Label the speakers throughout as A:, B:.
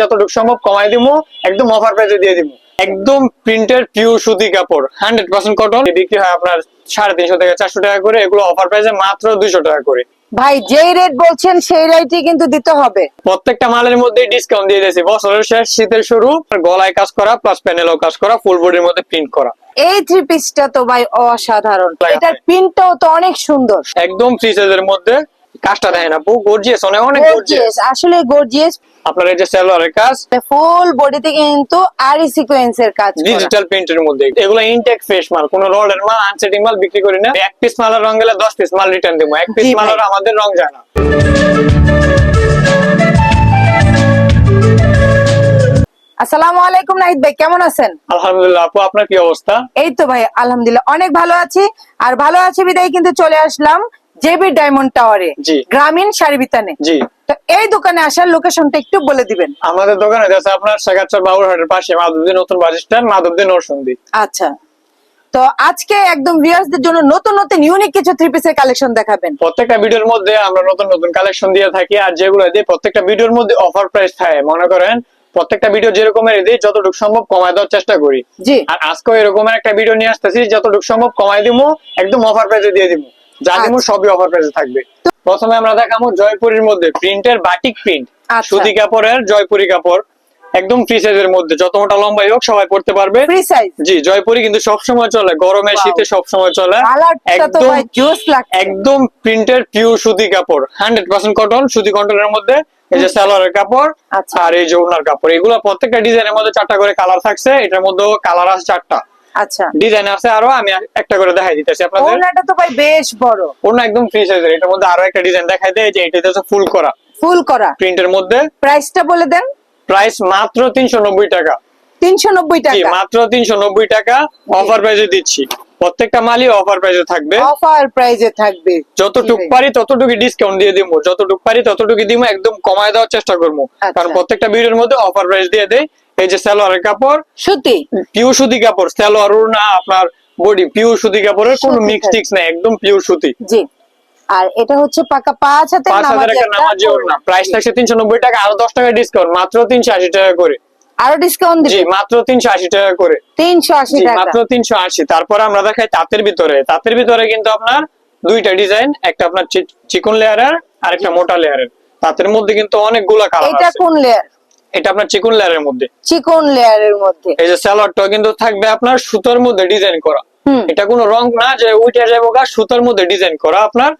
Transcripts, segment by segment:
A: যতটুকু সম্ভব কমাই দিব একদম অফার প্রাইসে দিয়ে দিব একদম প্রিন্টের পিওর সুতি কাপড় হান্ড্রেড পার্সেন্ট কটন বিক্রি হয় আপনার সাড়ে তিনশো থেকে চারশো টাকা করে এগুলো অফার প্রাইসে মাত্র দুইশো টাকা করে।
B: ভাই যেই রেট বলছেন সেই রেটই কিন্তু দিতে হবে।
A: প্রত্যেকটা মালের মধ্যে ডিসকাউন্ট দিয়ে দিয়েছি। বছরের শেষ শীতের শুরু গলায় কাজ করা প্লাস প্যানেলও কাজ করা ফুল বডির মধ্যে প্রিন্ট করা।
B: এই থ্রি পিসটা তো ভাই অসাধারণ। এটার প্রিন্টটাও তো অনেক সুন্দর।
A: একদম সাইজের মধ্যে কাজটা দেয় না পুরো গর্জিয়াস অনেক অনেক গর্জিয়াস
B: আসলে গর্জিয়াস
A: আপনার এই যে সেলোয়ারের কাজ
B: ফুল বডিতে কিন্তু আরি সিকোয়েন্সের কাজ।
A: ডিজিটাল প্রিন্টের মধ্যে। এগুলো ইনটেক ফ্রেশ মাল কোন রোলের মাল আনসেটিং মাল বিক্রি করি না। এক পিস মালের রং গেলে দশ পিস মাল রিটার্ন দেবো। এক পিস মালের আমাদের রং যায় না।
B: আসসালামু আলাইকুম নাহিদ ভাই কেমন আছেন?
A: আলহামদুলিল্লাহ আপু আপনার কি অবস্থা?
B: এই তো ভাই আলহামদুলিল্লাহ অনেক ভালো আছি। আর ভালো আছি বিদায় কিন্তু চলে আসলাম জেবি ডায়মন্ড টাওয়ারে
A: জি।
B: গ্রামীণ শাড়ি বিতানে।
A: জি।
B: তো এই দোকানে আসার লোকেশনটা একটু বলে দিবেন।
A: আমাদের দোকানে আছে আপনার বাবুরহাটের পাশে মাধবদী নতুন বাস স্ট্যান্ড মাধবদী নরসন্দী।
B: আচ্ছা। তো আজকে একদম ভিউয়ার্সদের জন্য নতুন নতুন ইউনিক কিছু থ্রি পিসের কালেকশন দেখাবেন।
A: প্রত্যেকটা ভিডিওর মধ্যে আমরা নতুন নতুন কালেকশন দিয়ে থাকি আর যেগুলো দিই প্রত্যেকটা ভিডিওর মধ্যে অফার প্রাইস থাকে মনে করেন প্রত্যেকটা ভিডিও যেরকমের দিই যতটুকু সম্ভব কমায় দেওয়ার চেষ্টা করি।
B: জি।
A: আর আজকেও এরকমের একটা ভিডিও নিয়ে আসতেছি যতটুকু সম্ভব কমাই দিব একদম অফার প্রাইসে দিয়ে দিব যা দিব
B: আচ্ছা।
A: সবই অফার প্রাইসে থাকবে। প্রথমে আমরা দেখাবো জয়পুরীর মধ্যে প্রিন্টের বাটিক প্রিন্ট
B: আচ্ছা।
A: সুতি কাপড়ের জয়পুরি কাপড় একদম ফ্রি সাইজের মধ্যে। যত মোটা লম্বাই হোক সবাই পড়তে পারবে।
B: ফ্রি সাইজ
A: জি জয়পুরি কিন্তু সব সময় চলে গরমে শীতে সব সময় চলে একদম
B: জোস লাগছে।
A: একদম প্রিন্টের পিওর সুতি কাপড় হান্ড্রেড পার্সেন্ট কটন সুতি কটনের মধ্যে। এই যে সালোয়ারের কাপড়
B: আচ্ছা।
A: আর এই যে ওনার কাপড়। এগুলো প্রত্যেকটা ডিজাইনের মধ্যে চারটা করে কালার থাকছে। এটার মধ্যে কালার আছে চারটা।
B: আচ্ছা।
A: ডিজাইন আছে আরও আমি একটা করে দেখাই দিতেছি আপনাদের।
B: ওড়নাটা তো ভাই বেশ বড়।
A: ওনা একদম ফ্রি সাইজের এটার মধ্যে আরও একটা ডিজাইন দেখাই দেয় যে এটা হচ্ছে ফুল করা।
B: ফুল করা।
A: প্রিন্টের মধ্যে
B: প্রাইসটা বলে দেন।
A: প্রাইস মাত্র তিনশো নব্বই টাকা।
B: তিনশো নব্বই
A: জি
B: টাকা।
A: মাত্র তিনশো নব্বই টাকা অফার প্রাইসে দিচ্ছি। প্রত্যেকটা মালই অফার প্রাইসে থাকবে।
B: অফার থাকবে।
A: যতটুক পারি ততটুকু ডিসকাউন্ট দিয়ে দিব যতটুক পারি ততটুকু দিব একদম কমায় দেওয়ার চেষ্টা করব
B: আচ্ছা।
A: কারণ প্রত্যেকটা ভিডিওর মধ্যে অফার প্রাইস দিয়ে দেয় এই যে সালোয়ারের কাপড়
B: সুতি।
A: পিওর সুতি কাপড় সালোয়ার না আপনার বডি পিওর সুতি কাপড়ের কোনো মিক্স টিক্স নাই একদম পিওর সুতি।
B: জি। আর এটা হচ্ছে পাকা পাঁচ হাতে
A: পাঁচ হাজার একটা নামাজি ওর না প্রাইস থাকছে তিনশো নব্বই টাকা আরও দশ টাকা ডিসকাউন্ট মাত্র তিনশো আশি টাকা করে।
B: আরও ডিসকাউন্ট
A: জি মাত্র তিনশো আশি টাকা করে।
B: তিনশো আশি
A: জি
B: টাকা।
A: মাত্র তিনশো আশি। তারপরে আমরা দেখাই তাঁতের ভিতরে। তাঁতের ভিতরে কিন্তু আপনার দুইটা ডিজাইন একটা আপনার চিকন লেয়ারের আর একটা মোটা লেয়ারের তাঁতের মধ্যে কিন্তু অনেকগুলা কালার আছে।
B: এটা কোন লেয়ার
A: এটা আপনার চিকন লেয়ারের মধ্যে।
B: চিকন লেয়ারের মধ্যে।
A: এই যে স্যালাডটা কিন্তু থাকবে আপনার সুতোর মধ্যে ডিজাইন করা। এটা কোনো রং না যে উঠে যাব গা সুতোর মধ্যে ডিজাইন করা আপনার।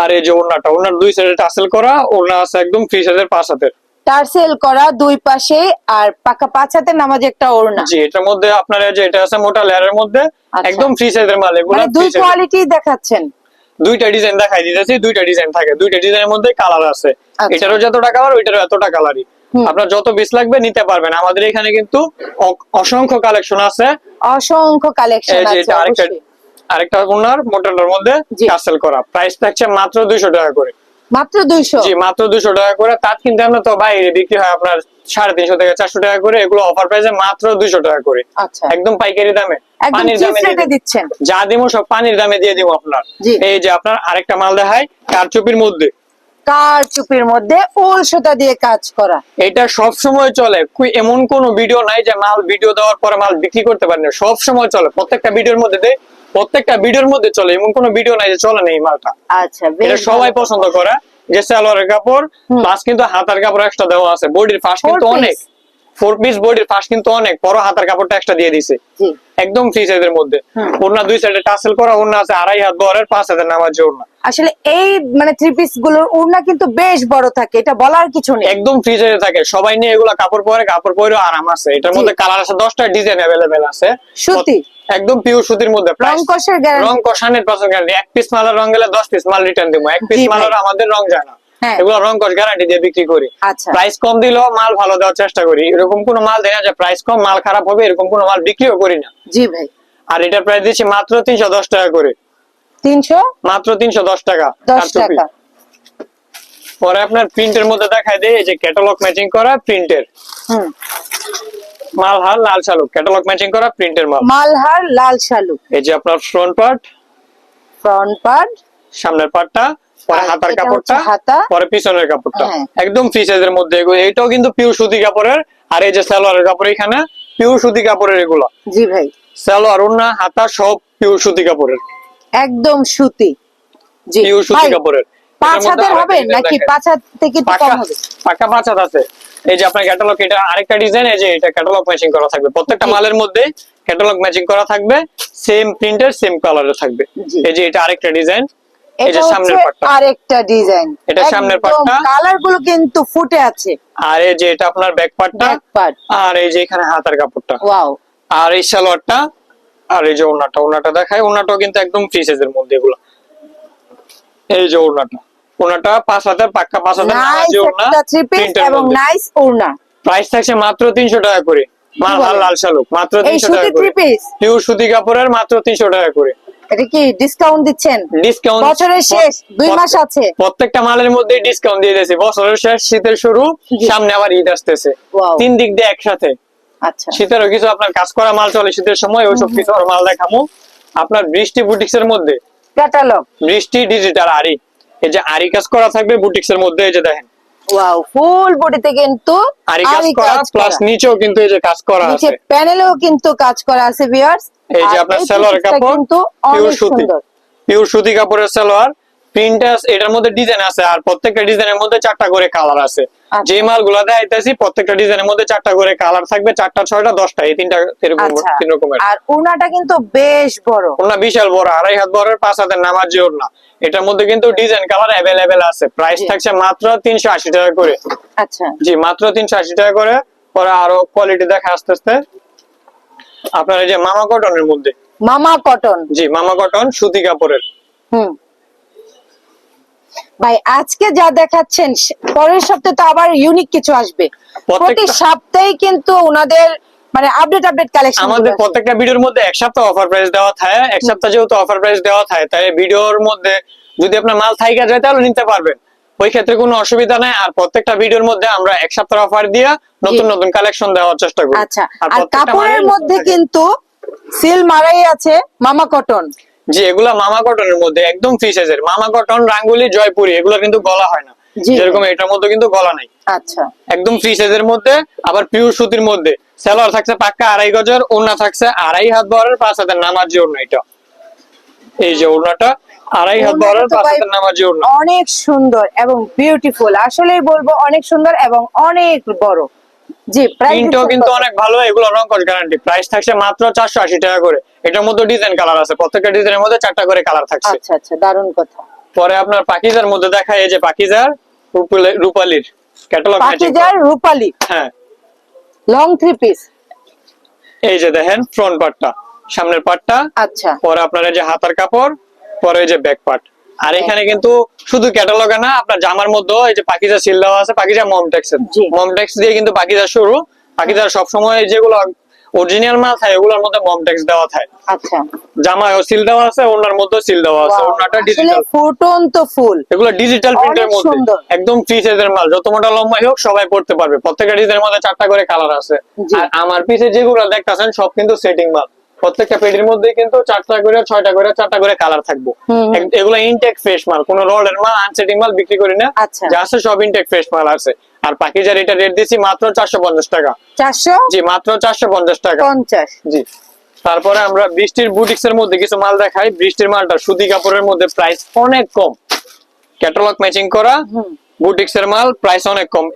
A: আর এই যে ওড়নাটা ওড়নার দুই সাইডে টাসেল করা ওড়না আছে একদম ফ্রি সাইজের পাঁচ হাতের।
B: টার্সেল করা দুই পাশে আর পাকা পাঁচ হাতে নামাজ একটা ওড়না।
A: জি এটার মধ্যে আপনার যে এটা আছে মোটা লেয়ারের মধ্যে
B: আচ্ছা।
A: একদম ফ্রি সাইজের মাল এগুলো
B: মানে দুই কোয়ালিটি দেখাচ্ছেন।
A: দুইটা ডিজাইন দেখাই দিতেছি দুইটা ডিজাইন থাকে। দুইটা ডিজাইনের মধ্যে কালার আছে।
B: আচ্ছা।
A: এটারও যতটা কালার ওইটারও এতটা কালারই। আপনার যত পিস লাগবে নিতে পারবেন। আমাদের এখানে কিন্তু অসংখ্য কালেকশন আছে।
B: অসংখ্য কালেকশন আছে
A: আরেকটা ওনার মোটাটার মধ্যে
B: জি।
A: টাসেল করা। প্রাইস থাকছে মাত্র দুইশো টাকা করে।
B: মাত্র দুইশো?
A: জি মাত্র দুশো টাকা করে। তার কিন্তু আমরা তো বাইরে বিক্রি হয় আপনার সাড়ে তিনশো থেকে চারশো টাকা করে। এগুলো অফার প্রাইসে মাত্র দুইশো টাকা করে।
B: আচ্ছা।
A: একদম পাইকারি দামে। পানির দামে।
B: দিচ্ছেন।
A: যা দিব সব পানির দামে দিয়ে দিব আপনার। এই যে আপনার আরেকটা মাল দেখায় কারচুপির মধ্যে।
B: কার চুপির মধ্যে সুতা দিয়ে কাজ করা?
A: এটা সব সময় চলে এমন কোন ভিডিও নাই যে মাল ভিডিও দেওয়ার পরে মাল বিক্রি করতে পারেন না। সব সময় চলে। প্রত্যেকটা ভিডিওর মধ্যে দেয় প্রত্যেকটা ভিডিওর মধ্যে চলে। এমন কোন ভিডিও নাই যে চলে না এই মালটা।
B: আচ্ছা
A: এটা সবাই পছন্দ করে। যে সালোয়ারের কাপড়। প্লাস কিন্তু হাতার কাপড় এক্সট্রা দেওয়া আছে। বডির ফাঁস কিন্তু অনেক। ফোর পিস বডির ফাঁস কিন্তু অনেক বড় হাতার কাপড়টা এক্সট্রা দিয়ে দিছে। একদম ফ্রি সাইজের মধ্যে। ওড়না দুই সাইডে টাসেল করা ওড়না আছে আড়াই হাত পাঁচ হাতের নামাজ ওড়না।
B: আসলে এই মানে থ্রি পিসগুলোর কিন্তু বেশ বড় থাকে এটা বলার কিছু নেই।
A: একদম ফ্রি সাইজে থাকে। সবাই নিয়ে এগুলা কাপড় পরে কাপড় পরে আরাম আছে। এটার মধ্যে কালার আছে দশটা ডিজাইন অ্যাভেলেবেল আছে।
B: সুতি?
A: একদম পিওর সুতির মধ্যে
B: রং কষের
A: রং কষানের পার্সেন্ট গ্যারান্টি এক পিস মালের রং গেলে দশ পিস মাল রিটার্ন দিব। এক পিস মালার আমাদের রং যায় না।
B: হ্যাঁ।
A: এগুলো রং গ্যারান্টি দিয়ে বিক্রি করি।
B: আচ্ছা।
A: প্রাইস কম দিলেও মাল ভালো দেওয়ার চেষ্টা করি। এরকম কোনো মাল দেয় না যে প্রাইস কম মাল খারাপ হবে এরকম কোনো মাল বিক্রিও করি না।
B: জি ভাই।
A: আর এটার প্রাইস দিচ্ছি মাত্র তিনশো দশ টাকা করে।
B: তিনশো?
A: মাত্র তিনশো দশ টাকা
B: টাকা।
A: পরে আপনার প্রিন্টের মধ্যে দেখায় দেয় এই যে ক্যাটালগ ম্যাচিং করা প্রিন্টের।
B: হুম।
A: মাল হাল লাল শালুক ক্যাটালগ ম্যাচিং করা প্রিন্টের মাল।
B: মালহার লাল শালু
A: এই যে আপনার ফ্রন্ট পার্ট
B: ফ্রন্ট পার্ট
A: সামনের পার্টটা পরে হাতার কাপড়টা
B: হাতা।
A: পরে পিছনের কাপড়টা।
B: হ্যাঁ।
A: একদম ফ্রি সাইজের মধ্যে এগুলো। এটাও কিন্তু পিওর সুতি কাপড়ের। আর এই যে সালোয়ারের কাপড় এখানে পিওর সুতি কাপড়ের এগুলো।
B: জি ভাই।
A: সালোয়ার ওন্না হাতা সব পিওর সুতি কাপড়ের।
B: একদম সুতি। জি।
A: পিওর সুতি কাপড়ের।
B: পাঁচ হাতের হবে? নাকি
A: দেখেন।
B: পাঁচ হাত থেকে কম হবে?
A: পাকা পাঁচ হাত আছে। এই যে আপনার ক্যাটালগ এটা আরেকটা ডিজাইন এই যে এটা ক্যাটালগ ম্যাচিং করা থাকবে। প্রত্যেকটা মালের মধ্যে ক্যাটালগ ম্যাচিং করা থাকবে। সেম প্রিন্টের সেম কালারে থাকবে। এই যে এটা আরেকটা ডিজাইন
B: এটা
A: সামনের পাটটা।
B: আরেকটা ডিজাইন।
A: এটা সামনের পাটটা।
B: কালারগুলো কিন্তু ফুটে আছে।
A: আর এই যে এটা আপনার ব্যাক পার্টটা আর এই যে এখানে হাতার কাপড়টা।
B: ওয়াও
A: আর এই সালোয়ারটা আর এই যে ওড়নাটা। ওড়নাটা দেখায় ওড়নাটাও কিন্তু একদম ফ্রি সাইজের মধ্যে এগুলো। এই যে ওড়নাটা। ওড়নাটা পাঁচ হাতের পাক্কা পাঁচ হাতের
B: এবং নাইস
A: প্রাইস থাকছে মাত্র তিনশো টাকা করে। মাল লাল শালুক। মাত্র
B: এই
A: তিনশো
B: সুতি
A: টাকা করে।
B: পিস
A: পিওর সুতি কাপড়ের মাত্র তিনশো টাকা করে।
B: এটা কি ডিসকাউন্ট দিচ্ছেন?
A: ডিসকাউন্ট
B: বছরের শেষ দুই মাস আছে।
A: প্রত্যেকটা মালের মধ্যে ডিসকাউন্ট দিয়ে দিয়েছি। বছরের শেষ শীতের শুরু সামনে আবার ঈদ আসতেছে। তিন দিক দিয়ে একসাথে।
B: আচ্ছা।
A: শীতেরও কিছু আপনার কাজ করা মাল চলে শীতের সময় ওইসব কিছু আর মাল দেখামো। আপনার বৃষ্টি বুটিক্স এর মধ্যে।
B: ক্যাটালগ
A: বৃষ্টি ডিজিটাল আরি এই যে আরি কাজ করা থাকবে বুটিক্স এর মধ্যে এই যে দেখেন।
B: ওয়াও ফুল বডিতে কিন্তু
A: আরি কাজ করা প্লাস নিচেও কিন্তু এই যে কাজ করা
B: নিচে
A: আছে।
B: প্যানেলেও কিন্তু কাজ করা আছে ভিউয়ার্স
A: এই যে আপনার সালোয়ার কাপড় পিওর সুতি। পিওর সুতি কাপড়ের সালোয়ার প্রিন্টাস এটার মধ্যে ডিজাইন আছে আর প্রত্যেকটা ডিজাইনের মধ্যে চারটা করে কালার আছে।
B: আচ্ছা।
A: যে মালগুলো দেখাইতেছি প্রত্যেকটা ডিজাইনের মধ্যে চারটা করে কালার থাকবে চারটা ছয়টা দশটা এই তিনটা এরকম
B: আচ্ছা।
A: তিন রকমের।
B: আর ওনাটা কিন্তু বেশ বড়।
A: ওনা বিশাল বড় আড়াই হাত পাঁচ হাতের নামাজি ওড়না এটার মধ্যে কিন্তু ডিজাইন কালার অ্যাভেলেবেল আছে। প্রাইস থাকছে মাত্র তিনশো আশি টাকা করে।
B: আচ্ছা।
A: জি মাত্র তিনশো আশি টাকা করে। পরে আরও কোয়ালিটি দেখা আস্তে আস্তে। আপনার এই যে মামা কটনের মধ্যে?
B: মামা কটন।
A: জি মামা কটন সুতি কাপড়ের।
B: হুম। ভাই আজকে যা দেখাচ্ছেন পরের সপ্তাহে তো আবার ইউনিক কিছু আসবে। প্রতি সপ্তাহে কিন্তু ওনাদের মানে আপডেট আপডেট কালেকশন
A: আমাদের প্রত্যেকটা ভিডিওর মধ্যে এক সপ্তাহ অফার প্রাইস দেওয়া থাকে। এক সপ্তাহ যেহেতু অফার প্রাইস দেওয়া থাকে তাই ভিডিওর মধ্যে যদি আপনার মাল থাইকা যায় তাহলে নিতে পারবেন। ওই ক্ষেত্রে কোনো অসুবিধা নাই। আর প্রত্যেকটা ভিডিওর মধ্যে আমরা এক সপ্তাহ অফার দিয়ে নতুন নতুন কালেকশন দেওয়ার চেষ্টা করি।
B: আচ্ছা আর কাপড়ের মধ্যে কিন্তু সিল মারাই আছে মামা কটন
A: জি এগুলা মামা কটনের মধ্যে একদম ফ্রি সাইজের মামা কটন রাঙ্গুলি জয়পুরি এগুলো কিন্তু গলা হয় না। যেরকম এটার মধ্যে কিন্তু গলা নাই।
B: আচ্ছা।
A: একদম ফ্রি সাইজের মধ্যে আবার পিওর সুতির মধ্যে। সালোয়ার থাকছে পাক্কা আড়াই গজের ওড়না থাকছে আড়াই হাত বহরের পাঁচ হাতের নামাজি ওড়না এটা। এই যে ওড়নাটা আড়াই হাত পাঁচ
B: অনেক সুন্দর এবং বিউটিফুল আসলেই বলব অনেক সুন্দর এবং অনেক বড়। জি প্রাইস
A: প্রিন্টও কিন্তু অনেক ভালো এগুলো রংকশ গ্যারান্টি প্রাইস থাকছে মাত্র চারশো আশি টাকা করে। এটার মধ্যে ডিজাইন কালার আছে। প্রত্যেকটা ডিজাইনের মধ্যে চারটা করে কালার থাকছে।
B: আচ্ছা আচ্ছা দারুণ কথা।
A: পরে আপনার পাকিজার মধ্যে দেখা এই যে পাকিজার রূপালি- রূপালির ক্যাটালগ
B: পাকিজার রূপালি।
A: হ্যাঁ।
B: লং থ্রি পিস
A: এই যে দেখেন ফ্রন্ট পার্টটা সামনের পার্টটা
B: আচ্ছা।
A: পরে আপনার এই যে হাতার কাপড় পরে যে ব্যাক পার্ট আর এখানে কিন্তু শুধু ক্যাটালগে না আপনার জামার মধ্যে এই যে পাকিজা সিল দেওয়া আছে পাকিজা মমটেক্স
B: জি।
A: মমটেক্স দিয়ে কিন্তু পাকিজা শুরু। পাকিজার সবসময় যেগুলো অরিজিনাল মাল থাকে এগুলোর মধ্যে মমটেক্স দেওয়া থাকে।
B: আচ্ছা।
A: জামায় সিল দেওয়া আছে ওনার মধ্যে সিল দেওয়া আছে। ওনাটা ডিজিটাল
B: ফুটন্ত ফুল।
A: এগুলো ডিজিটাল প্রিন্টের মধ্যে। একদম ফ্রি সাইজের মাল। যত মোটা লম্বাই হোক সবাই পড়তে পারবে। প্রত্যেকটা ডিজাইনের মধ্যে চারটা করে কালার আছে। আর আমার পিছে যেগুলো দেখতেছেন সব কিন্তু সেটিং মাল। প্রত্যেকটা পেটির মধ্যে কিন্তু চারটা করে ছয়টা করে চারটা করে কালার থাকব। এগুলো ইনটেক ফ্রেশ মাল কোনো রোলের মাল আনসেটিং মাল বিক্রি করি না।
B: আচ্ছা।
A: যা আছে সব ইনটেক ফ্রেশ মাল আছে। আর পাকিজার এটা রেট দিছি মাত্র চারশো পঞ্চাশ টাকা।
B: চারশো?
A: জি মাত্র চারশো পঞ্চাশ টাকা।
B: পঞ্চাশ।
A: জি। তারপরে আমরা বৃষ্টির বুটিক্স এর মধ্যে কিছু মাল দেখাই। বৃষ্টির মালটা সুতি কাপড়ের মধ্যে প্রাইস অনেক কম। ক্যাটালগ ম্যাচিং করা। বুটিক্স এর মাল প্রাইস অনেক কম।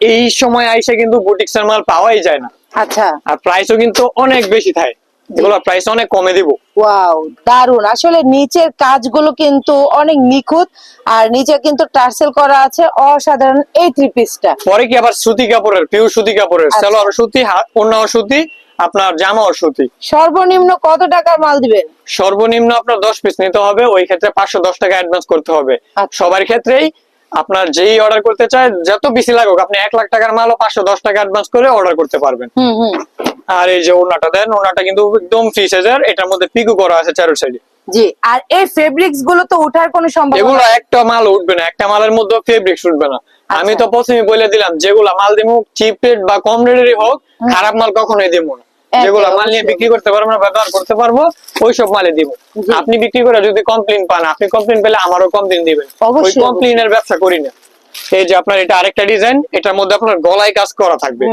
A: এই সময় আইসে কিন্তু বুটিক্স এর মাল পাওয়াই যায় না।
B: আচ্ছা।
A: আর প্রাইসও কিন্তু অনেক বেশি থাকে। এগুলো প্রাইস অনেক কমে দিব।
B: ওয়াও দারুণ আসলে নিচের কাজগুলো কিন্তু অনেক নিখুঁত আর নিচে কিন্তু টার্সেল করা আছে অসাধারণ এই থ্রি পিসটা
A: পরে কি আবার সুতি কাপড়ের পিওর সুতি কাপড়ের?
B: আচ্ছা।
A: সুতি আপনার জামাও সুতি।
B: সর্বনিম্ন কত টাকার মাল দিবেন?
A: সর্বনিম্ন আপনার দশ পিস নিতে হবে ওই ক্ষেত্রে পাঁচশো দশ টাকা অ্যাডভান্স করতে হবে।
B: আচ্ছা।
A: সবার ক্ষেত্রেই আপনার যেই অর্ডার করতে চায় যত বেশি লাগুক আপনি এক লাখ টাকার মালও পাঁচশো দশ টাকা অ্যাডভান্স করে অর্ডার করতে পারবেন। আর এই যে ওনাটা দেন ওনাটা কিন্তু একদম ফ্রি সাইজের এটার মধ্যে পিকু করা আছে চারোর সাইডে
B: জি আর এই ফেব্রিক্সগুলো তো ওঠার কোনো সম্ভাবনা
A: এগুলো একটা মাল উঠবে না একটা মালের মধ্যে ফেব্রিক্স উঠবে না। আমি তো প্রথমে বলে দিলাম যেগুলা মাল দিব চিপ রেট বা কম রেটেরই হোক খারাপ মাল কখনোই দিব না। যেগুলো মাল নিয়ে বিক্রি করতে পারব না ব্যবহার করতে পারব ওইসব মালে দিব। আপনি বিক্রি করে যদি কমপ্লেন পান আপনি কমপ্লেন পেলে আমারও কমপ্লেন দিবেন। ওই কমপ্লেনের ব্যবসা করি না। এই যে আপনার এটা আরেকটা ডিজাইন এটার মধ্যে আপনার গলায় কাজ করা থাকবে।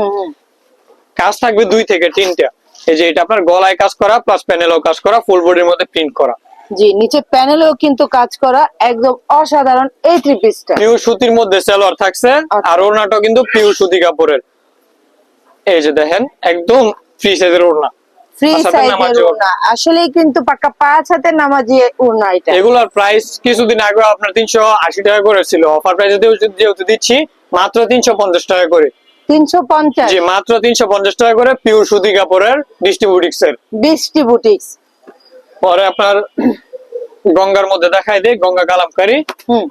A: কাজ থাকবে দুই থেকে তিনটা। এই যে এটা আপনার গলায় কাজ করা প্লাস প্যানেলও কাজ করা ফুল বডির মধ্যে প্রিন্ট করা।
B: জি নিচে প্যানেলেও কিন্তু কাজ করা একদম অসাধারণ এই থ্রি পিসটা
A: পিওর সুতির মধ্যে সেলোয়ার থাকছে
B: আচ্ছা।
A: আর ওড়নাটাও কিন্তু পিওর সুতি কাপড়ের। এই যে দেখেন একদম ফ্রি সাইজের ওড়না।
B: ফ্রি
A: পাঁচ হাতের
B: সাইজের
A: নামাজি
B: ওড়না। আসলেই কিন্তু পাক্কা পাঁচ হাতের নামাজি ওড়না এটা।
A: এগুলোর প্রাইস কিছুদিন আগে আপনার তিনশো আশি টাকা করে ছিল। অফার প্রাইসে যেহেতু দিচ্ছি মাত্র তিনশো পঞ্চাশ টাকা করে।
B: তিনশো পঞ্চাশ।
A: জি মাত্র তিনশো পঞ্চাশ টাকা করে পিওর সুতি কাপড়ের ডিস্ট্রিবিউটিক্স এর
B: বিশটি
A: পরে আপনার গঙ্গার মধ্যে দেখাই দেয় গঙ্গা কালামকারী।
B: হুম।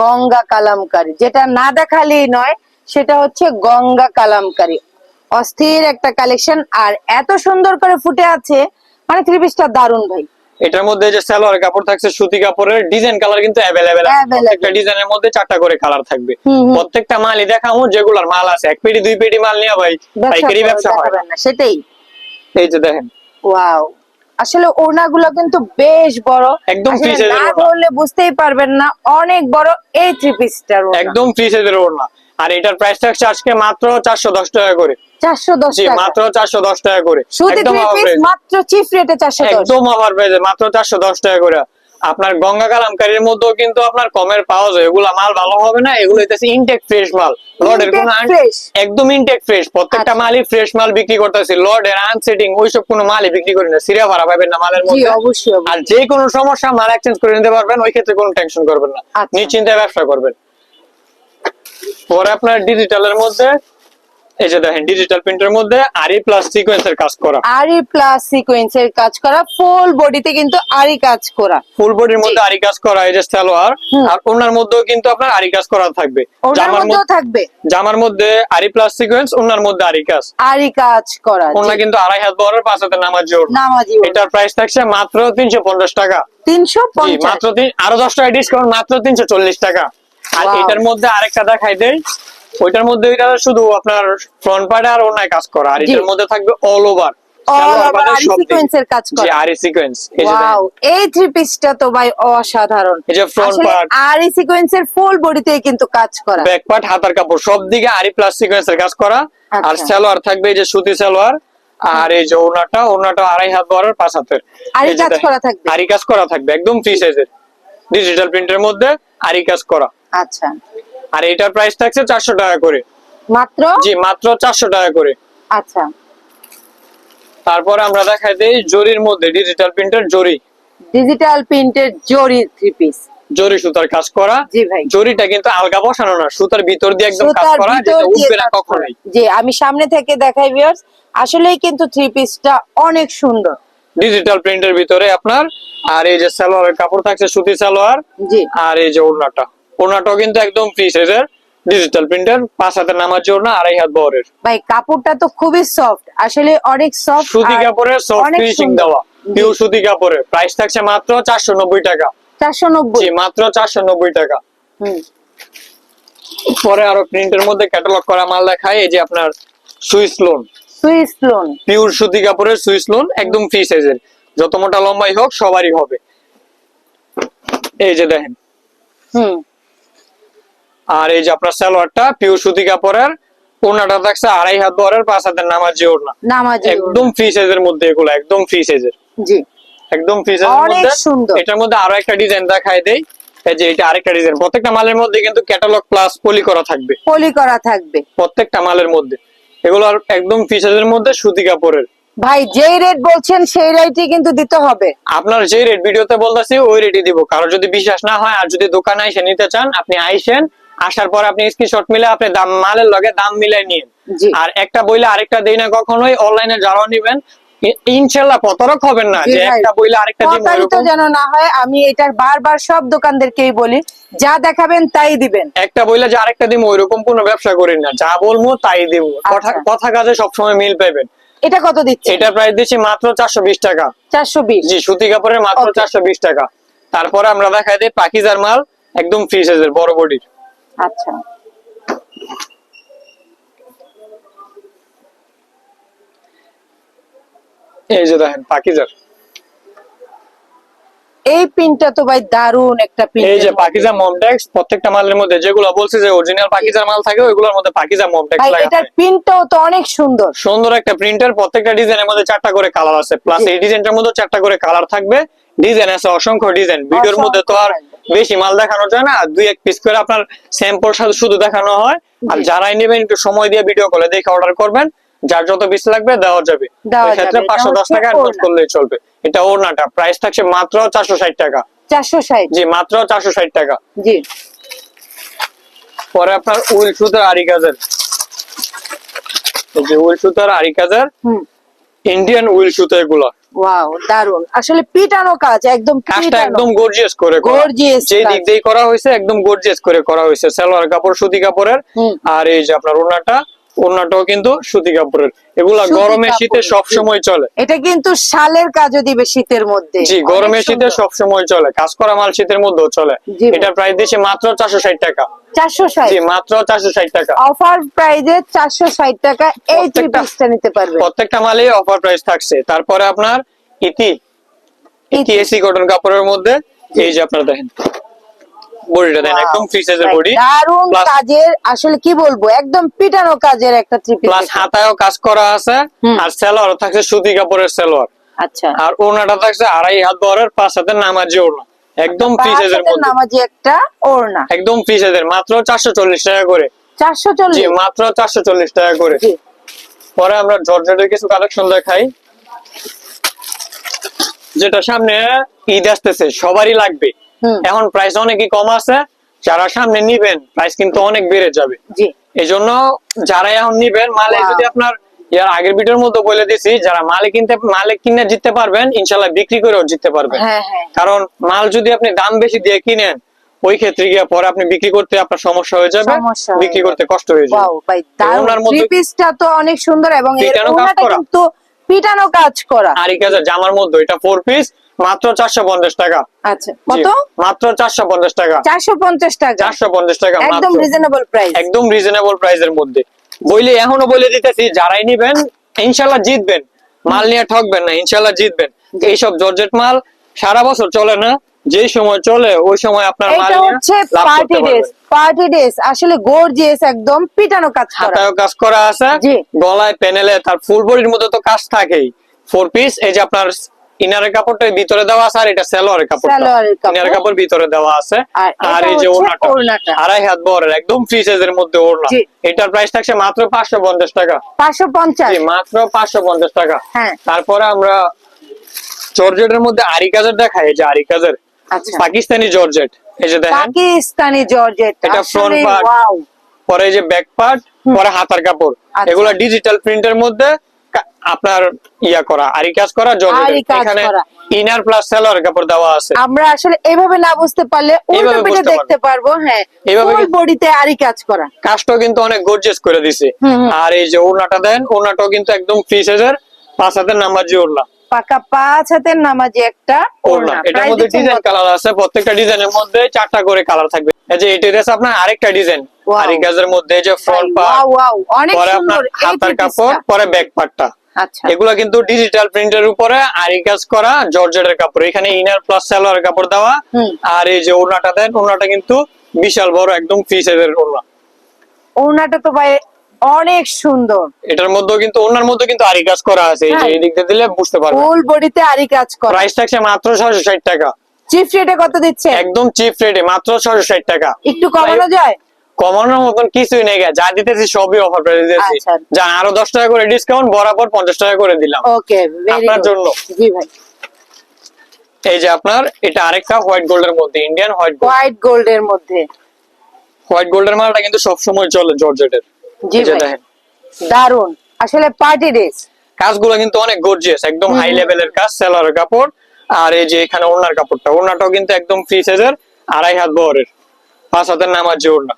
B: গঙ্গা কালামকারী। যেটা না দেখালেই নয় সেটা হচ্ছে গঙ্গা কালামকারী। অস্থির একটা কালেকশন আর এত সুন্দর করে ফুটে আছে মানে থ্রি পিসটা দারুণ ভাই।
A: এটার মধ্যে যে সালোয়ার কাপড় থাকছে সুতি কাপড়ের ডিজাইন কালার কিন্তু অ্যাভেলেবেল
B: Available.
A: প্রত্যেকটা ডিজাইনের মধ্যে চারটা করে কালার থাকবে। প্রত্যেকটা মালই দেখাবো যেগুলার মাল আছে। এক পেটি দুই পেটি মাল নিয়ে ভাই পাইকারি ব্যবসা হয়।
B: না সেটাই।
A: এই যে দেখেন।
B: ওয়াও আসলে ওড়নাগুলো কিন্তু বেশ বড়।
A: একদম free size
B: না। ধরলে বুঝতেই পারবেন না অনেক বড় এই থ্রি পিসটার
A: একদম ফ্রি সাইজের ওড়না। আর এটার প্রাইস থাকছে আজকে মাত্র চারশো দশ টাকা করে। মাত্র চারশো দশ টাকা করে। একদম।
B: মাত্র চিফ রেটে চারশো
A: একদম অফার মাত্র চারশো দশ টাকা করে। আপনার গঙ্গা কালামকারীর মধ্যেও কিন্তু আপনার কমের পাওয়া যায়। এগুলা মাল ভালো হবে না এগুলো হইতেছে ইনটেক ফ্রেশ মাল। কোনো একদম ইনটেক ফ্রেশ প্রত্যেকটা
B: আচ্ছা।
A: মালই ফ্রেশ মাল বিক্রি করতেছি। লর্ডের আনসেটিং ওইসব কোনো মালই বিক্রি করি না। সিরিয়া ভাড়া পাবেন না মালের মধ্যে।
B: অবশ্যই
A: আর যে কোনো সমস্যা মাল এক্সচেঞ্জ করে নিতে পারবেন ওই ক্ষেত্রে কোনো টেনশন করবেন না।
B: আচ্ছা।
A: নিশ্চিন্তে ব্যবসা করবেন। পরে আপনার ডিজিটালের মধ্যে এই যে দেখেন ডিজিটাল প্রিন্টের মধ্যে আরি প্লাস সিকোয়েন্সের কাজ করা।
B: আরি প্লাস সিকোয়েন্সের কাজ করা ফুল বডিতে কিন্তু আরি কাজ করা।
A: ফুল বডির মধ্যে আরি কাজ করা এই যে সালোয়ার আর ওনার মধ্যেও কিন্তু আপনার আরি কাজ করা থাকবে। জামার
B: মধ্যেও থাকবে।
A: জামার মধ্যে আরি প্লাস সিকোয়েন্স ওনার মধ্যে আরি কাজ।
B: আরি কাজ করা
A: ওনা কিন্তু আড়াই হাত বহরের পাঁচ হাতে নামাজ জোর।
B: নামাজি
A: এটার প্রাইস থাকছে মাত্র তিনশো পঞ্চাশ টাকা।
B: তিনশো
A: জি
B: পঞ্চাশ।
A: মাত্র তিন- আরও দশ টাকা ডিসকাউন্ট মাত্র তিনশো চল্লিশ টাকা। আর এটার মধ্যে আরেকটা দেখাই দেয় ওইটার মধ্যে এটা শুধু আপনার ফ্রন্ট পার্টে আর ওনায় কাজ করা। আর এটার মধ্যে থাকবে অল ওভার
B: আরি অসাধারণ। আরি সিকোয়েন্সের ফুল বডিতে কিন্তু কাজ করা।
A: ব্যাক পার্ট হাতার কাপড় সব দিকে আরি প্লাস সিকোয়েন্সের কাজ করা। আর
B: আচ্ছা।
A: সালোয়ার থাকবে এই যে সুতি সালোয়ার। আর এই যে ওনাটা ওনাটা আড়াই হাত বড় পাঁচ হাতের।
B: আরি
A: এই
B: কাজ করা থাকবে?
A: আরি কাজ করা থাকবে একদম ফ্রি সাইজের ডিজিটাল প্রিন্টের মধ্যে আরি কাজ করা।
B: আচ্ছা।
A: আর এটার প্রাইস থাকছে চারশো টাকা করে।
B: মাত্র?
A: জি মাত্র চারশো টাকা করে।
B: আচ্ছা।
A: তারপরে আমরা দেখাই দেই জরির মধ্যে ডিজিটাল প্রিন্টের জরি।
B: ডিজিটাল প্রিন্টের জরি থ্রি পিস
A: জরি সুতার কাজ করা।
B: জি ভাই।
A: জরিটা কিন্তু আলগা বসানো না সুতার ভিতর দিয়ে একদম কাজ করা যেটা উঠবে না কখনোই।
B: জি আমি সামনে থেকে দেখাই ভিউয়ার্স আসলেই কিন্তু থ্রি পিসটা অনেক সুন্দর।
A: ডিজিটাল প্রিন্টের ভিতরে আপনার আর এই যে সালোয়ারের কাপড় থাকছে সুতি সালোয়ার
B: জি।
A: আর এই যে ওড়নাটা। ওড়নাটাও কিন্তু একদম ফ্রি সাইজের ডিজিটাল প্রিন্টার পাঁচ হাতের নামার জন্য আড়াই হাত বহরের।
B: ভাই কাপড়টা তো খুবই সফট আসলে অনেক সফট
A: সুতি কাপড়ের সফট ফিনিশিং দেওয়া পিওর সুতি কাপড়ের। প্রাইস থাকছে মাত্র চারশো নব্বই টাকা।
B: চারশো নব্বই।
A: জি মাত্র চারশো নব্বই টাকা।
B: হুম।
A: পরে আরও প্রিন্টের মধ্যে ক্যাটালগ করা মাল দেখায় এই যে আপনার Swiss lawn
B: Swiss lawn
A: pure সুতি কাপড়ের সুইস লোন একদম ফ্রি সাইজের যত মোটা লম্বাই হোক সবারই হবে। এই যে দেখেন।
B: হুম।
A: আর এই যে আপনার সালোয়ারটা পিওর সুতি কাপড়ের ওনাটা থাকছে আড়াই হাত বহরের পাঁচ হাতের নামার যে ওড়না। একদম ফ্রি সাইজের মধ্যে এগুলো একদম ফ্রি সাইজের
B: জি।
A: একদম ফ্রি সাইজের মধ্যে। এটার মধ্যে আরও একটা ডিজাইন দেখায় দেই। এই যে এটা আরেকটা ডিজাইন প্রত্যেকটা মালের মধ্যে কিন্তু ক্যাটালগ প্লাস পলি করা থাকবে।
B: পলি করা থাকবে।
A: প্রত্যেকটা মালের মধ্যে। এগুলো আর একদম ফ্রি সাইজের মধ্যে সুতি কাপড়ের।
B: ভাই যেই রেট বলছেন সেই রেটই কিন্তু দিতে হবে।
A: আপনার যে রেট ভিডিওতে বলতেছি ওই রেটই দিব। কারও যদি বিশ্বাস না হয় আর যদি দোকানে এসে নিতে চান আপনি আইসেন আসার পর আপনি স্ক্রিনশট মিলে আপনি দাম মালের লগে দাম মিলাই নিন। আর একটা বইলে আরেকটা দেই না কখনোই অনলাইনে যারাও নিবেন ইনশাল্লাহ প্রতারক হবেন না যে একটা বইলে আরেকটা দিন
B: প্রতারিত যেন না হয় আমি এটা বারবার সব দোকানদেরকেই বলি যা দেখাবেন তাই দিবেন।
A: একটা বইলে যে আরেকটা দিব ওইরকম কোনো ব্যবসা করি না যা বলব তাই দিব। কথা
B: আচ্ছা।
A: কথা কাজে সবসময় মিল পাবেন
B: এটা কত দিচ্ছে
A: এটা প্রাইস দিচ্ছি মাত্র চারশো বিশ টাকা।
B: চারশো বিশ।
A: জি সুতি কাপড়ের মাত্র. চারশো বিশ টাকা। তারপরে আমরা দেখাই দিই পাকিজার মাল একদম ফ্রি সাইজের বড় বডির। এই যে দেখেন পাকিজার।
B: এই পিনটা তো ভাই দারুণ একটা পিন।
A: এই যে পাকিজা মমটেক্স প্রত্যেকটা মালের মধ্যে যেগুলো বলছে যে অরিজিনাল পাকিজার মাল থাকে ওইগুলোর মধ্যে পাকিজা মমটেক্স লাগা
B: এটার পিনটাও তো অনেক সুন্দর।
A: সুন্দর একটা প্রিন্টার প্রত্যেকটা ডিজাইনের মধ্যে চারটা করে কালার আছে। প্লাস এই ডিজাইনটার মধ্যে চারটা করে কালার থাকবে। ডিজাইন আছে অসংখ্য ডিজাইন ভিডিওর মধ্যে তো আর। বেশি মাল দেখানো যায় না দুই এক পিস করে আপনার স্যাম্পল শুধু দেখানো হয়। আর যারাই নেবেন একটু সময় দিয়ে ভিডিও কলে দেখে অর্ডার করবেন। যার যত পিস লাগবে দেওয়া যাবে। ক্ষেত্রে পাঁচশো দশ টাকা অ্যাডভান্স করলেই চলবে। এটা ওড়নাটা। প্রাইস থাকছে মাত্র চারশো ষাট টাকা।
B: চারশো ষাট।
A: জি মাত্র চারশো ষাট টাকা।
B: জি।
A: পরে আপনার উল সুতার আরি কাজের। এই যে উল সুতার আরি কাজের
B: হুম।
A: ইন্ডিয়ান উইল সুতো এগুলো
B: ওয়াও দারুণ আসলে পিটানো কাজ একদম
A: কাজটা একদম গর্জিয়াস করে
B: গর্জিয়াস
A: যে দিক দিয়ে করা হয়েছে একদম গর্জিয়াস করে করা হয়েছে। সালোয়ার কাপড় সুতি কাপড়ের। আর এই যে আপনার ওনাটা ওনাটাও কিন্তু সুতি কাপড়ের। এগুলা গরমে শীতে সব সময় চলে।
B: এটা কিন্তু শালের কাজও দিবে শীতের মধ্যে।
A: জি গরমে শীতে। সব সময় চলে। কাজ করা মাল শীতের মধ্যেও চলে। এটা প্রাইস দিচ্ছে মাত্র চারশো ষাট টাকা। জি মাত্র চারশো ষাট টাকা।
B: অফার প্রাইজে টাকা এই থ্রি
A: প্রত্যেকটা-
B: পিসটা নিতে পারবে।
A: প্রত্যেকটা মালে অফার প্রাইস থাকছে। তারপরে আপনার ইতি ইতি। এসি কটন কাপড়ের মধ্যে এই যে আপনার দেখেন। বডিটা দেন একদম ফ্রি সাইজের বডি দারুণ
B: কাজের আসলে কি বলব একদম পিটানো কাজের একটা থ্রি পিস
A: প্লাস হাতায়ও কাজ করা আছে আর সেলোয়ার থাকছে সুতি কাপড়ের সেলোয়ার।
B: আচ্ছা।
A: আর ওনাটা থাকছে আড়াই হাত বহরের পাঁচ হাতের নামাজি ওড়না একদম ফ্রি সাইজের মধ্যে।
B: নামাজি একটা ওড়না।
A: একদম ফ্রি সাইজের মাত্র চারশো চল্লিশ টাকা করে।
B: চারশো
A: জি মাত্র চারশো চল্লিশ টাকা করে। পরে আমরা জর্জেটের কিছু কালেকশন দেখাই। যেটা সামনে ঈদ আসতেছে সবারই লাগবে। এখন প্রাইস অনেকই কম আছে যারা সামনে নিবেন প্রাইস কিন্তু অনেক বেড়ে যাবে। এই জন্য যারা এখন নিবেন মালে যদি আপনার ইয়ার আগের ভিডিওর মধ্যে বলে দিছি যারা মালে কিনতে মালে কিনে জিততে পারবেন ইনশাল্লাহ বিক্রি করেও জিততে পারবেন।
B: হ্যাঁ হ্যাঁ।
A: কারণ মাল যদি আপনি দাম বেশি দিয়ে কিনেন ওই ক্ষেত্রে গিয়ে পরে আপনি বিক্রি করতে আপনার সমস্যা হয়ে যাবে বিক্রি করতে কষ্ট হয়ে যাবে। ওনার মধ্যে-
B: পিসটা তো অনেক সুন্দর এবং এর
A: পিটানো কাজ করা।
B: কিন্তু পিটানো কাজ করা।
A: আর জামার মধ্যে এটা ফোর পিস মাত্র চারশো পঞ্চাশ টাকা।
B: আচ্ছা কত?
A: মাত্র চারশো পঞ্চাশ টাকা।
B: চারশো পঞ্চাশ টাকা?
A: চারশো পঞ্চাশ টাকা
B: একদম রিজনেবল প্রাইস
A: একদম রিজনেবল প্রাইসের মধ্যে। বইলে এখনও বলে দিতেছি যারাই নিবেন ইনশাল্লাহ জিতবেন। মাল নিয়ে ঠকবেন না ইনশাল্লাহ জিতবেন। এইসব জর্জেট মাল সারা বছর চলে না যে সময় চলে ওই সময় আপনার মাল
B: হচ্ছে পার্টি ড্রেস পার্টি ড্রেস আসলে গর্জিয়াস একদম পিটানো কাজ করা।
A: হাতায়ও কাজ করা আছে গলায় প্যানেলে তার ফুল বডির মধ্যে তো কাজ থাকেই। ফোর পিস এই যে আপনার ইনারের কাপড়টা ভিতরে দেওয়া আছে আর এটা সালোয়ারের কাপড়। ইনারের কাপড় ভিতরে দেওয়া আছে।
B: আর
A: এই যে ওড়নাটা। আড়াই হাত বহরের একদম ফ্রি সাইজের মধ্যে ওড়না। এটার প্রাইস থাকছে মাত্র পাঁচশো পঞ্চাশ টাকা।
B: পাঁচশো পঞ্চাশ।
A: জি মাত্র পাঁচশো পঞ্চাশ টাকা।
B: হ্যাঁ।
A: তারপরে আমরা জর্জেটের মধ্যে আরি কাজের দেখাই এই যে আরি কাজের
B: আচ্ছা।
A: পাকিস্তানি জর্জেট। এই যে দেখেন।
B: পাকিস্তানি জর্জেট।
A: এটা part।
B: ওয়াও
A: পরে এই যে ব্যাক পার্ট পরে হাতার কাপড়। এগুলো ডিজিটাল প্রিন্টের মধ্যে আপনার ইয়া করা আরি কাজ করা জর্জেট এখানে ইনার প্লাস সালোয়ার কাপড় দেওয়া আছে।
B: আমরা আসলে এইভাবে না বুঝতে পারলে উল্টো পিঠে দেখতে পারব। হ্যাঁ। ফুল বডিতে আরি কাজ করা।
A: কাজটা কিন্তু অনেক গর্জিয়াস করে দিছে। আর এই যে ওড়নাটা দেন ওড়নাটাও কিন্তু একদম ফ্রি সাইজের পাঁচ হাজার নাম্বার যে ওড়না।
B: পাকা পাঁচ হাতের নামাজে একটা
A: ওড়না। এটার মধ্যে ডিজাইন কালার আছে প্রত্যেকটা ডিজাইনের মধ্যে চারটা করে কালার থাকবে। এই যে এটা আপনার আরেকটা ডিজাইন মধ্যে যে ফ্রন্ট পার্ট
B: অনেক সুন্দর।
A: হাতার কাপড় পরে ব্যাক পার্টটা
B: আচ্ছা।
A: এগুলা কিন্তু ডিজিটাল প্রিন্টের উপরে আরি কাজ করা জর্জেটের কাপড়। এখানে ইনার প্লাস সালোয়ার কাপড় দেওয়া। আর এই যে ওড়নাটা দেন ওড়নাটা কিন্তু বিশাল বড় একদম ফ্রি সাইজের ওড়না।
B: ওড়নাটা তো ভাই অনেক সুন্দর।
A: এটার মধ্যেও কিন্তু ওড়নার মধ্যে কিন্তু আরি কাজ করা আছে। এই যে
B: হ্যাঁ।
A: এই দিলে বুঝতে পারবেন।
B: ফুল বডিতে আরি কাজ করা।
A: প্রাইস থাকছে মাত্র ছয়শো ষাট টাকা।
B: চিপ রেটে কত দিচ্ছে?
A: একদম চিপ রেটে মাত্র ছয়শো ষাট টাকা।
B: একটু কমানো যায়?
A: কমানোর মতন কিছুই নেই যা দিতেছি সবই অফার প্রাইস দিতেছি।
B: আচ্ছা।
A: যা আরও দশ টাকা করে ডিসকাউন্ট বরাবর পঞ্চাশ টাকা করে দিলাম।
B: ওকে
A: আপনার জন্য।
B: জি ভাই।
A: এই যে আপনার এটা আরেকটা হোয়াইট গোল্ডের মধ্যে ইন্ডিয়ান হোয়াইট
B: হোয়াইট মধ্যে।
A: হোয়াইট গোল্ডের মালটা কিন্তু সবসময় চলে জর্জেটের
B: জি দারুণ আসলে পার্টি ড্রেস
A: কাজগুলো কিন্তু অনেক গর্জিয়াস একদম হাই লেভেলের কাজ সেলারের কাপড়। আর এই যে এখানে ওড়নার কাপড়টা ওড়নাটাও কিন্তু একদম ফ্রি সাইজের আড়াই হাত বহরের। পাঁচ হাতের নামার যে ওড়না।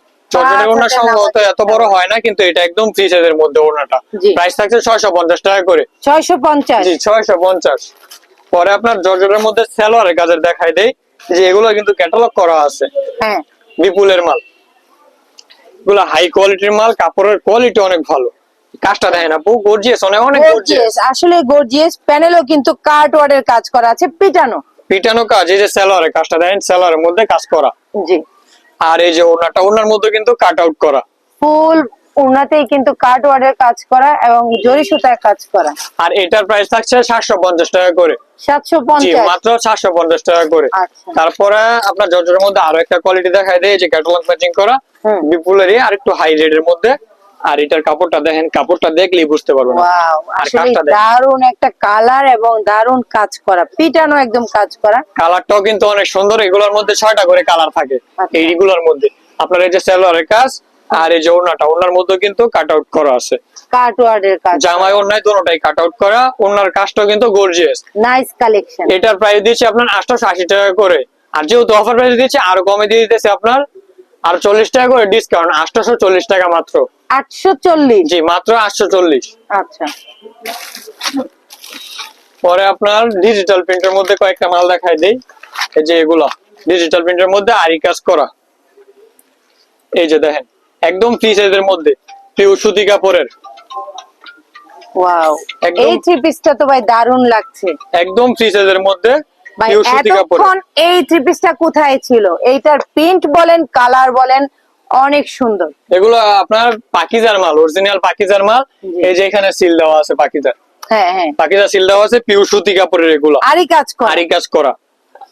A: সম্ভবত এত বড় হয় না কিন্তু এটা একদম ফ্রি সাইজের মধ্যে ওড়নাটা। প্রাইস থাকছে ছয়শো পঞ্চাশ টাকা করে।
B: ছয়শো পঞ্চাশ।
A: জি ছয়শো পঞ্চাশ। পরে আপনার জর্জরের মধ্যে সেলোয়ারের কাজের দেখাই দেয় যে এগুলো কিন্তু ক্যাটালগ করা আছে।
B: হ্যাঁ।
A: বিপুলের মাল। এগুলো হাই কোয়ালিটির মাল কাপড়ের কোয়ালিটি অনেক ভালো। কাজটা দেখেন আপু গর্জিয়াস অনেক অনেক
B: গর্জিয়াস আসলে গর্জিয়াস প্যানেলও কিন্তু কার্টওয়ার্ডের কাজ করা আছে পিটানো।
A: পিটানো কাজ এই যে সেলারের কাজটা দেখেন সেলারের মধ্যে কাজ করা।
B: জি।
A: আর এই যে ওনাটা ওনার মধ্যে কিন্তু কাট আউট করা।
B: ফুল উনাতেই কিন্তু কার্টওয়ার্ডের কাজ করা এবং জরি সুতার কাজ করা।
A: আর এটার প্রাইস থাকছে সাতশো পঞ্চাশ টাকা করে।
B: সাতশো
A: জি
B: পঞ্চাশ।
A: মাত্র সাতশো পঞ্চাশ টাকা করে।
B: আচ্ছা।
A: তারপরে আপনার জর্জের মধ্যে আরও একটা কোয়ালিটি দেখায় দেয় যে ক্যাটালগ ম্যাচিং করা। বিপুলেরই আর একটু হাই রেটের মধ্যে। আর এটার কাপড়টা দেখেন কাপড়টা দেখলেই বুঝতে পারবেন
B: ওয়াও আসলে দারুণ একটা কালার এবং দারুণ কাজ করা পিটানো একদম কাজ করা।
A: কালারটাও কিন্তু অনেক সুন্দর এগুলোর মধ্যে ছয়টা করে কালার থাকে
B: আচ্ছা।
A: এইগুলোর মধ্যে। আপনার এই যে সেলোয়ারের কাজ আর এই যে ওড়নাটা ওনার মধ্যে কিন্তু কাট আউট করা আছে।
B: কার্টওয়ার্ডের কাজ।
A: জামাই ওড়নায় দুটোটাই কাট আউট করা ওনার কাজটাও কিন্তু গর্জিয়াস
B: নাইস কালেকশন
A: এটার প্রাইস দিচ্ছে আপনার আটশো আশি টাকা করে। আর যেহেতু অফার প্রাইস দিচ্ছে আরও কমে দিয়ে দিতেছে আপনার আর চল্লিশ টাকা করে ডিসকাউন্ট আটশোশো চল্লিশ টাকা মাত্র।
B: আটশো চল্লিশ?
A: জি মাত্র আটশো চল্লিশ।
B: আচ্ছা।
A: পরে আপনার ডিজিটাল প্রিন্টের মধ্যে কয়েকটা মাল দেখাই দেই। এই যে এগুলো ডিজিটাল প্রিন্টের মধ্যে আরি কাজ করা। এই যে দেখেন একদম ফ্রি সাইজের মধ্যে পিওর সুতি কাপড়ের।
B: ওয়াও এই থ্রি পিসটা তো ভাই দারুণ লাগছে।
A: একদম ফ্রি সাইজের মধ্যে পিওর সুতি
B: এতক্ষণ এই থ্রি পিসটা কোথায় ছিল? এইটার প্রিন্ট বলেন কালার বলেন অনেক সুন্দর।
A: এগুলো আপনার পাকিজার মাল অরিজিনাল পাকিজার মাল এই যে এখানে সিল দেওয়া আছে পাকিজার।
B: হ্যাঁ হ্যাঁ।
A: পাকিজার সিল দেওয়া আছে পিওর সুতি কাপড়ের এগুলো।
B: আরই কাজ করা।
A: আরি কাজ করা।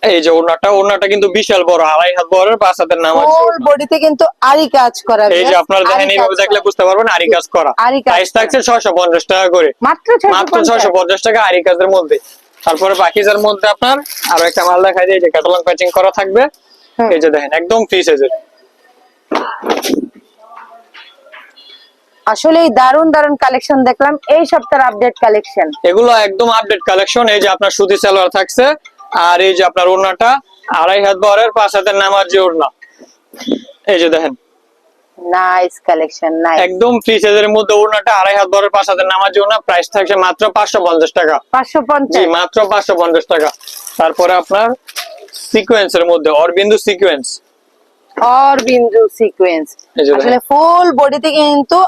A: এই যে ওনাটা ওনাটা কিন্তু বিশাল বড় আড়াই হাত বড় পাঁচ হাতের নাম আছে
B: ফুল বডিতে কিন্তু আরই কাজ করা
A: এই যে আপনারা দেখেন এইভাবে দেখলে বুঝতে পারবেন আরি কাজ করা।
B: কাজ
A: প্রাইস থাকছে ছয়শো পঞ্চাশ টাকা করে।
B: মাত্র
A: মাত্র
B: 650
A: পঞ্চাশ। টাকা আরি কাজের মধ্যে। তারপরে বাকিজার মধ্যে আপনার আরও একটা মাল দেখাই যায় যে ক্যাটালগ প্যাচিং করা থাকবে। এই যে দেখেন একদম ফ্রি সাইজের
B: আসলে এই দারুণ দারুণ কালেকশন দেখলাম। এই সপ্তাহের আপডেট কালেকশন
A: এগুলো একদম আপডেট কালেকশন এই যে আপনার সুতি সালোয়ার থাকছে। আর এই যে আপনার ওড়নাটা আড়াই হাত বরের পাঁচ হাতের নামার যে ওড়না। এই যে দেখেন।
B: নাইস কালেকশন
A: একদম মধ্যে আড়াই হাত প্রাইস থাকছে মাত্র 550 টাকা। মাত্র 550 টাকা। তারপরে আপনার সিকোয়েন্সের মধ্যে অরবিন্দু সিকোয়েন্স
B: অরবিন্দু সিকোয়েন্স কিন্তু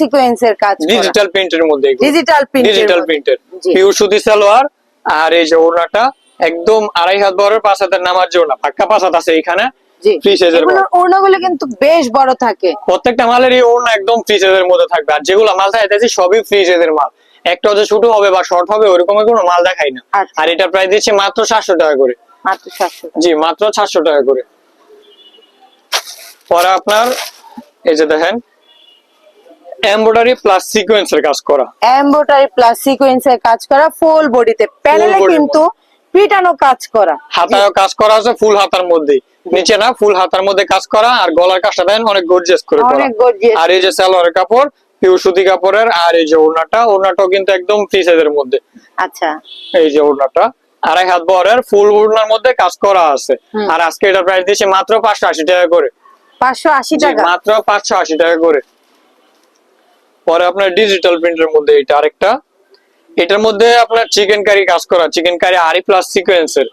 B: সিকোয়েন্সের কাজ
A: ডিজিটাল প্রিন্টের মধ্যে
B: ডিজিটাল
A: ডিজিটাল প্রিন্টের সালোয়ার আর এই যে ওড়নাটা একদম আড়াই হাত বড় পাঁচ হাতের নামার যে ওড়না পাক্কা পাঁচ হাত আছে এখানে
B: জি।
A: Free size এর
B: এগুলোর ওড়নাগুলো কিন্তু বেশ বড় থাকে।
A: প্রত্যেকটা মালের ওড়না একদম ফ্রি সাইজের মধ্যে থাকবে। আর যেগুলো মাল দেখাইতেছি সবই ফ্রি সাইজের মাল। একটা হচ্ছে ছোট হবে বা শর্ট হবে ওরকম কোনো মাল দেখাই না।
B: আচ্ছা।
A: আর এটার প্রাইস দিচ্ছে মাত্র সাতশো টাকা করে।
B: মাত্র সাতশো
A: জি মাত্র সাতশো টাকা করে। পরে আপনার এই যে দেখেন এমব্রয়ডারি প্লাস সিকোয়েন্সের কাজ করা।
B: এমব্রয়ডারি প্লাস সিকোয়েন্সের কাজ করা ফুল বডিতে প্যানেলে কিন্তু পিটানো কাজ করা।
A: হাতায়ও কাজ করা আছে ফুল হাতার মধ্যে নিচে না ফুল হাতার মধ্যে কাজ করা আর গলার কাজটা দেন অনেক গর্জিয়াস করে করা। আর এই যে সালোয়ারের কাপড় পিওর সুতি কাপড়ের আর এই যে ওড়নাটা ওড়নাটাও কিন্তু একদম ফ্রি সাইজের মধ্যে।
B: আচ্ছা।
A: এই যে ওড়নাটা আড়াই হাত বরের ফুল ওড়নার মধ্যে কাজ করা আছে। আর আজকে এটার প্রাইস দিচ্ছে মাত্র পাঁচশো আশি টাকা করে।
B: পাঁচশো আশি টাকা?
A: মাত্র পাঁচশো আশি টাকা করে। পরে আপনার ডিজিটাল প্রিন্টের মধ্যে এটা আরেকটা। এটার মধ্যে আপনার চিকেন কারি কাজ করা চিকেন কারি আরি প্লাস সিকোয়েন্সের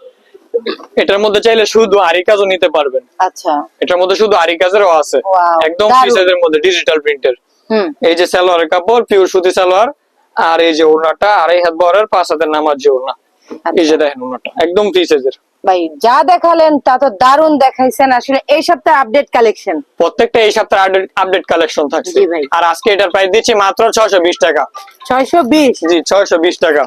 A: এটার মধ্যে চাইলে শুধু আরি কাজও নিতে পারবেন।
B: আচ্ছা।
A: এটার মধ্যে শুধু আরি কাজেরও আছে। একদম
B: দারুণ।
A: মধ্যে ডিজিটাল প্রিন্টের
B: হুম।
A: এই যে সালোয়ারের কাপড় পিওর সুতি সালোয়ার আর এই যে ওড়নাটা আড়াই হাত বরের পাঁচ হাতের নামাজ যে ওড়না। এই যে দেখেন ওড়নাটা একদম ফ্রি সাইজের
B: ভাই যা দেখালেন তা তো দারুণ দেখাইছেন। আসলে এই সপ্তাহে আপডেট কালেকশন
A: প্রত্যেকটা এই সপ্তাহে আপডেট কালেকশন থাকছে। আর আজকে এটার প্রাইস দিচ্ছি মাত্র ছয়শো বিশ টাকা।
B: ছয়শো বিশ?
A: জি ছয়শো বিশ টাকা।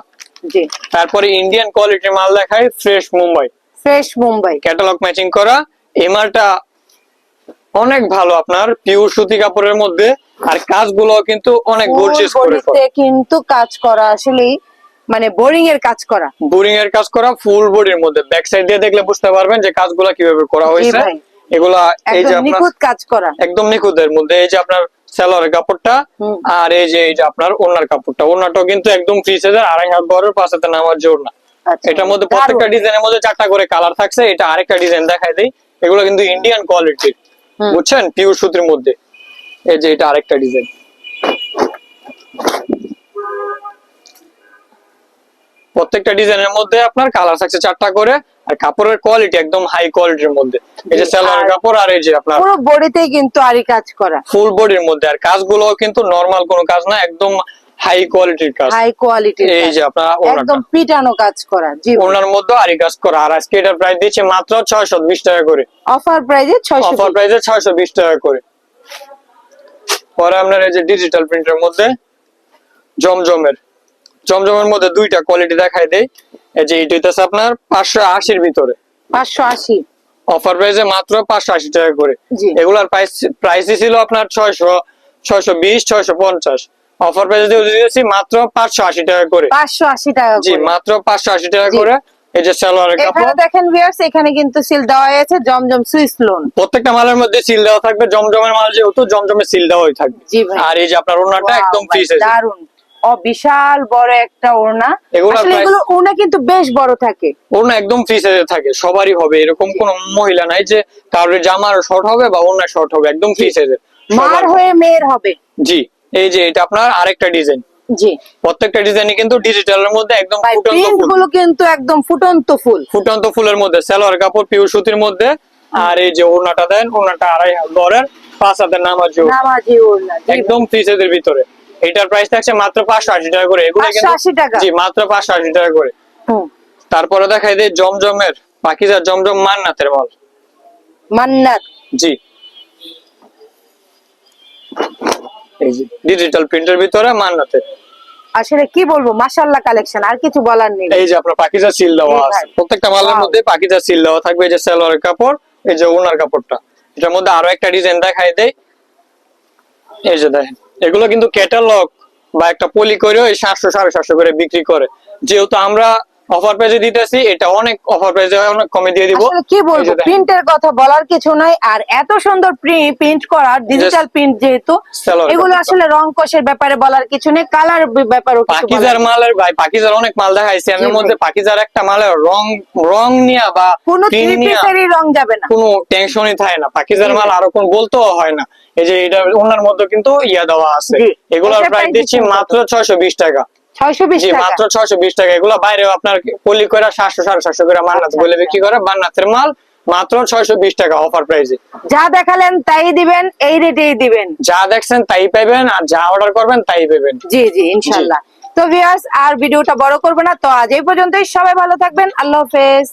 B: জি।
A: তারপরে ইন্ডিয়ান কোয়ালিটির মাল দেখায় fresh Mumbai.
B: Fresh Mumbai.
A: Catalogue matching করা। এই মালটা অনেক ভালো আপনার পিওর সুতি কাপড়ের মধ্যে। আর কাজগুলো কিন্তু অনেক গর্জিয়াস করে
B: কিন্তু কাজ করা। আসলেই মানে বোরিং এর কাজ করা।
A: বোরিং এর কাজ করা ফুল বডির মধ্যে। ব্যাক সাইড দিয়ে দেখলে বুঝতে পারবেন যে কাজগুলো কীভাবে করা হয়েছে। এগুলা এই যে
B: নিখুঁত কাজ করা।
A: একদম নিখুঁতের মধ্যে। এই যে আপনার সালোয়ারের কাপড়টা আর এই যে এই যে আপনার ওনার কাপড়টা। ওনাটাও কিন্তু একদম ফ্রি সাইজের আড়াই হাত বড় পাঁচ হাতে নামার জোর না।
B: আচ্ছা,
A: এটার মধ্যে। প্রত্যেকটা ডিজাইনের মধ্যে চারটা করে কালার থাকছে। এটা আরেকটা ডিজাইন দেখাই দেই। এগুলো কিন্তু ইন্ডিয়ান কোয়ালিটির বুঝছেন? পিওর সুতির মধ্যে। এই যে এটা আরেকটা ডিজাইন প্রত্যেকটা ডিজাইনের মধ্যে আপনার কালার থাকছে চারটা করে আর কাপড়ের কোয়ালিটি একদম হাই কোয়ালিটির মধ্যে। এই যে
B: জি,
A: সালোয়ার কাপড় আর এই যে আপনার
B: পুরো বডিতেই কিন্তু আরি কাজ করা।
A: ফুল বডির মধ্যে আর কাজগুলো কিন্তু নরমাল কোনো কাজ না একদম হাই কোয়ালিটির কাজ।
B: হাই কোয়ালিটির
A: এই যে আপনার
B: একদম পিটানো কাজ করা জি
A: ওনার মধ্যে আরি কাজ করা আর আজকে এটার প্রাইস দিচ্ছে মাত্র ছয়শো বিশ টাকা করে।
B: অফার প্রাইজে ছয়শো
A: অফার প্রাইসে ছয়শো বিশ টাকা করে। পরে আপনার এই যে ডিজিটাল প্রিন্টের মধ্যে জমজমের। জমজমের মধ্যে দুইটা কোয়ালিটি দেখাই দেই। এই যে এটা হচ্ছে আপনার পাঁচশো আশির ভিতরে।
B: পাঁচশো আশি।
A: অফার প্রাইসে মাত্র পাঁচশো আশি টাকা করে। এগুলার প্রাইস প্রাইসই ছিল আপনার ছয়শো ছয়শো বিশ ছয়শো পঞ্চাশ। অফার প্রাইসে দিয়ে দিয়েছি মাত্র পাঁচশো আশি টাকা করে।
B: পাঁচশো আশি টাকা
A: জি মাত্র পাঁচশো আশি টাকা করে। এই যে সালোয়ারের কাপড়।
B: দেখেন ভিউয়ার্স এখানে কিন্তু সিল দেওয়া হয়েছে জমজম সুইস লোন
A: প্রত্যেকটা মালের মধ্যে সিল দেওয়া থাকবে। জমজমের মাল যেহেতু জমজমের সিল দেওয়াই থাকবে। আর এই যে আপনার ওনাটা একদম ফ্রি
B: দারুণ বিশাল বড় একটা ওড়না। আসলে এগুলো ওড়না কিন্তু বেশ বড় থাকে।
A: ওড়না একদম ফ্রি সাইজে থাকে সবারই হবে। এরকম কোন মহিলা নাই যে কারোর জামার শর্ট হবে বা ওড়না শর্ট হবে একদম ফ্রি সাইজের
B: মার হয়ে মেয়ের হবে।
A: জি এই যে এটা আপনার আরেকটা ডিজাইন
B: জি।
A: প্রত্যেকটা ডিজাইনই কিন্তু ডিজিটালের মধ্যে একদম ফুটন্ত ফুল।
B: গুলো কিন্তু একদম ফুটন্ত ফুল।
A: ফুটন্ত ফুলের মধ্যে সালোয়ার কাপড় পিউ সুতির মধ্যে। আর এই যে ওড়নাটা দেন ওড়নাটা আড়াই গড়ের পাঁচ হাতের নামাজি
B: ওড়না।
A: একদম ফ্রি সাইজের ভিতরে। এটার প্রাইস থাকছে মাত্র পাঁচশো আশি টাকা করে। এগুলো কিন্তু
B: 580 টাকা?
A: জি মাত্র পাঁচশো আশি টাকা করে। তারপরে দেখাই দেয় জমজমের পাকিজার জমজম মান্নাতের মাল।
B: মান্নাত।
A: জি। ডিজিটাল প্রিন্টের ভিতরে মান্নাতে
B: আসলে কি বলব মাশাল্লাহ কালেকশন আর কিছু বলার নেই।
A: এই যে আপনার পাকিজা সিল দেওয়া আছে। প্রত্যেকটা মালের মধ্যে পাকিজা সিল দেওয়া থাকবে এই যে সালোয়ারের কাপড় এই যে ওনার কাপড়টা। এটার মধ্যে আরও একটা ডিজাইন দেখাই দেয় এই যে দেখেন। এগুলো কিন্তু ক্যাটালগ বা একটা পলি করে ওই সাতশো সাড়ে সাতশো করে বিক্রি করে। যেহেতু আমরা অফার প্রাইজে দিতেছি এটা অনেক অফার প্রাইজে অনেক কমে দিয়ে দিব।
B: কি বলব প্রিন্টের কথা বলার কিছু নাই আর এত সুন্দর প্রিন্ট করা ডিজিটাল প্রিন্ট যেহেতু এগুলো আসলে রং কোষের ব্যাপারে বলার কিছু নেই কালার ব্যাপারেও কিছু বলার
A: পাকিজার মালের ভাই পাকিজার অনেক মাল দেখাইছি এর। মধ্যে পাকিজার একটা মালের রং রং নিয়া বা
B: কোনো রং যাবে না।
A: কোনো টেনশনই থাকে না। পাকিজার মাল। আরও কোন বলতেও হয় না। এই যে এটা ওনার মধ্যে কিন্তু ইয়া দেওয়া আছে। এগুলোর প্রাইস দিচ্ছি মাত্র ছয়শো বিশ টাকা।
B: ছয়শো বিশ
A: জি
B: টাকা।
A: মাত্র ছয়শো বিশ টাকা। এগুলো বাইরেও আপনার পল্লি করে সাতশো সাড়ে সাতশো করে মান্নাত
B: আচ্ছা,
A: বলে
B: আচ্ছা।
A: বিক্রি করে মান্নাতের মাল মাত্র ছয়শো বিশ টাকা অফার প্রাইসে
B: যা দেখালেন তাই দিবেন এই রেটেই দিবেন।
A: যা দেখছেন তাই পাইবেন আর যা অর্ডার করবেন তাই পাবেন
B: জি জি ইনশাল্লাহ তো ভিউয়ার্স আর ভিডিওটা বড় করবে না তো আজ এই পর্যন্তই। সবাই ভালো থাকবেন। আল্লাহ হাফেজ।